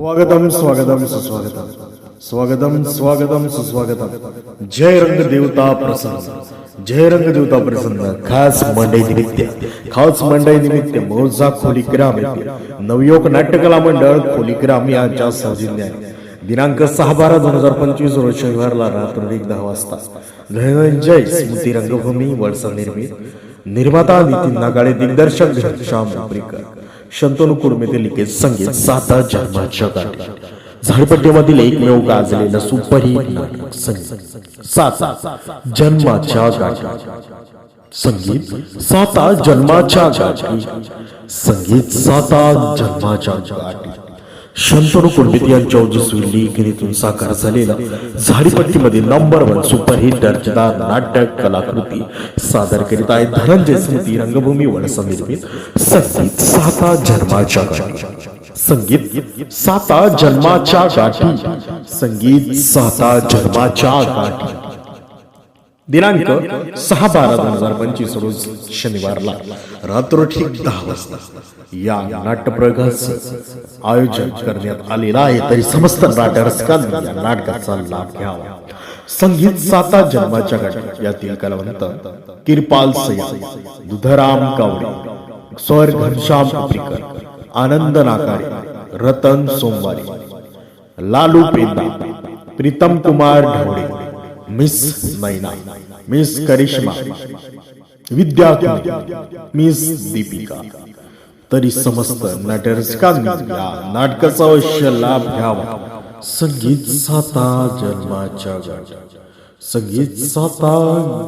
स्वागतम स्वागतम सुस्वागतम स्वागतम स्वागतम सुस्वागतम जय रंग देवता प्रसन्न जय रंग देवता प्रसन्न खास मंडई निमित्त खास मंडई निमित्त मौजा खोलीग्राम येथे नवयोग नाट्यकला मंडळ खोलीग्राम यांच्या सौजन्याने दिनांक सहा बारा दोन हजार पंचवीस रोज शनिवारला रात्री एक दहा वाजता धनंजय स्मृती रंगभूमी वळसा निर्मित निर्माता नितीन नागाळे दिग्दर्शक श्याम उपरीकर शंतनू कुर्मेते लिखित संगीत साता जन्माच्या गाठी झाडपट्टीमधील एकमेव गाजलेलं सुपरहिट नाटक संगीत. साता जन्माच्या गाठी. संगीत साता जन्माच्या गाठी. संगीत साता जन्माच्या गाठी. शंतनू कुलबित यांच्या ओजस्वी लेखणीतून साकार झालेला झाडीपट्टीमध्ये नंबर वन सुपरहिट दर्जेदार नाट्य कलाकृती सादर करीत आहे. धनंजय स्मृती रंगभूमी वळसा संगीत साता जन्माच्या संगीत साता जन्माच्या गाठी. संगीत साता जन्माच्या गाठी. दिनांक सहा बारा दोन हजार पंचवीस रोज शनिवारला रात्र ठीक दहा वाजता या नाट्यप्रयोगाचं आयोजन करण्यात आलेलं आहे. तरी समस्त नाट्यरसिकांनी या नाटकाचा लाभ घ्यावा. संगीत साता जन्माच्या गट यातील कलावंत किरपाल सया दुधराम कावडे स्वर घनश्याम उपरीकर आनंद नाकारे Ratan Somwari Lalu Penda Pritam Kumar Dhawale miss Naina miss Karishma Vidya miss Deepika तरी समस्त नटरसिकांनी या नाटकाचा अवश्य लाभ घ्यावा. संगीत साता जन्माच्या गाठी. संगीत साता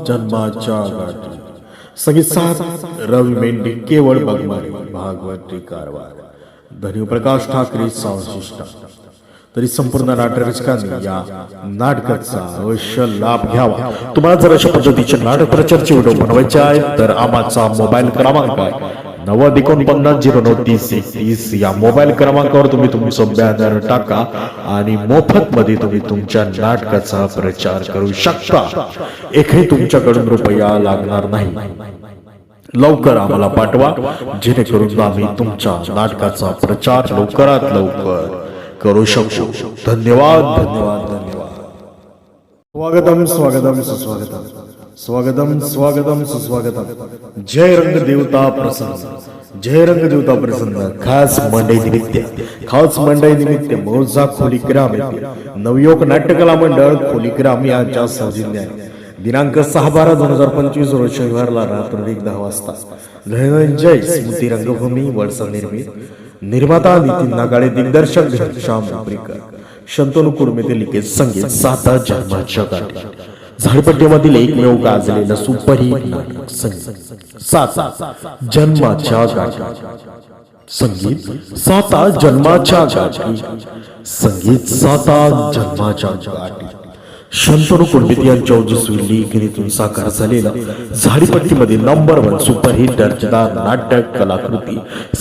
जन्माच्या गाठी. संगीत सात रवी मेंढे केवळ बगमारे भागवती कारवार. धनी प्रकाश ठाकरे सावशिष्टा तरी संपूर्ण नाटकरसिकांनी या नाटकाचा अवश्य लाभ घ्यावा. तुम्हाला जर अशा पद्धतीचे नाटक प्रचारचे व्हिडिओ बनवायचे आहेत तर आमचा मोबाईल क्रमांक आहे नव्वद एकोणपन्नास झिरो नऊ तीस एकतीस या मोबाईल क्रमांकावर तुम्ही तुमचं बॅनर टाका आणि मोफत मध्ये तुम्ही तुमच्या नाटकाचा प्रचार करू शकता. एकही तुमच्याकडून रुपया लागणार नाही. लवकर आम्हाला पाठवा जेणेकरून आम्ही तुमच्या नाटकाचा प्रचार लवकरात लवकर करू शकू. धन्यवाद. धन्यवाद धन्यवाद. स्वागतम स्वागतम सुस्वागतम. स्वागतम स्वागतम सुस्वागतम. जय रंग देवता प्रसन्न. जय रंग देवता प्रसन्न. खास मंडई निमित्त. खास मंडई निमित्त मौजा खोलीग्राम येथे. नवयोग नाट्यकला मंडळ खोलीग्राम यांच्या सौजन्याने दिनांक सहा बारा दोन हजार पंचवीस रोज शनिवारला रात्री एक दहा वाजता. धनंजय स्मृती रंगभूमी वळसा निर्मित. निर्माता नितीन नागाळे दिग्दर्शक घनश्याम उपरीकर शंतनू कुर्मेते लिखित संगीत साता जन्माच्या गाठी झाडपट्टीमधील एकमेव गाजलेलं सुपरहिट नाटक संगीत. साता जन्माच्या गाठी. संगीत साता जन्माच्या गाठी. संगीत साता जन्माच्या गाठी. शंतनू कुलबित यांच्या ओजस्वी लेखणीतून साकार झालेला झाडीपट्टीमध्ये नंबर वन सुपरहिट दर्जेदार नाटक कलाकृती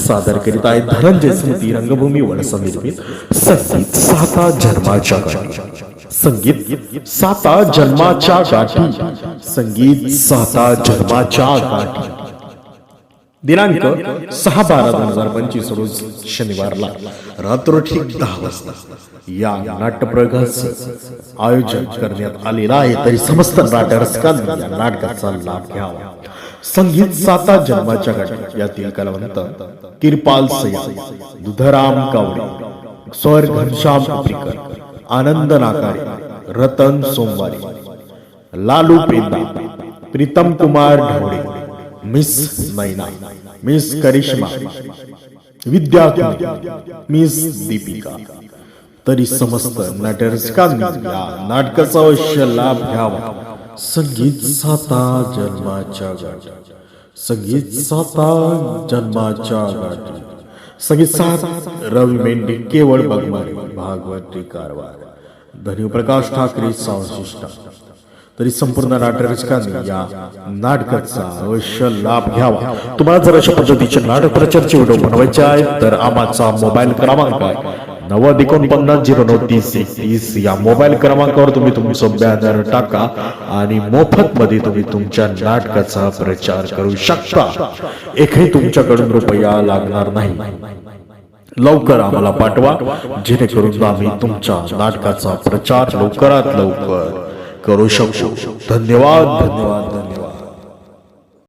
सादर करीत आहे धनंजय स्मृती रंगभूमी वळसा निर्मित संगीत साता जन्माच्या गाठी. संगीत साता जन्माच्या गाठी. संगीत साता जन्माच्या गाठी. दिनांक सहा बारा दोन हजार पंचवीस रोज शनिवारला. रात्र ठीक दहा वाजता. या नाट्यप्रयोगाचं आयोजन करण्यात आलेलं आहे. तरी समस्त नाट्यरसिकांनी या नाटकाचा लाभ घ्यावा. संगीत साता जन्माच्या गाठी यातील कलावंत किरपाल सय्यद दुधराम कावडे स्वर घनश्याम उपरीकर आनंद नाकारे Ratan Somwari Lalu Penda Pritam Kumar Dhawale miss Naina miss Karishma Vidya miss Deepika तरी समस्त नटरसिकांनी या नाटकाचा अवश्य लाभ घ्यावा. संगीत साता जन्माच्या गाठी. संगीत साता जन्माच्या गाठी. संगीत सात रवी मेंढे केवळ बघमारी भागवती कारवार. धनी प्रकाश ठाकरे सावशिष्टा तरी संपूर्ण नाटरसिकांनी या नाटकाचा अवश्य लाभ घ्यावा. तुम्हाला जर अशा पद्धतीचे नाटक प्रचारचे व्हिडिओ बनवायचे आहेत तर आमचा मोबाईल क्रमांक नव्वद एकोणपन्नास झिरो नऊ तीस एकतीस. या मोबाईल क्रमांकावर तुम्ही तुमचं बॅनर टाका आणि मोफत मध्ये तुम्ही तुमच्या नाटकाचा प्रचार करू शकता. एकही तुमच्याकडून रुपया लागणार नाही. लवकर आम्हाला पाठवा जेणेकरून आम्ही तुमच्या नाटकाचा प्रचार लवकरात लवकर करू शकू. धन्यवाद. धन्यवाद. धन्यवाद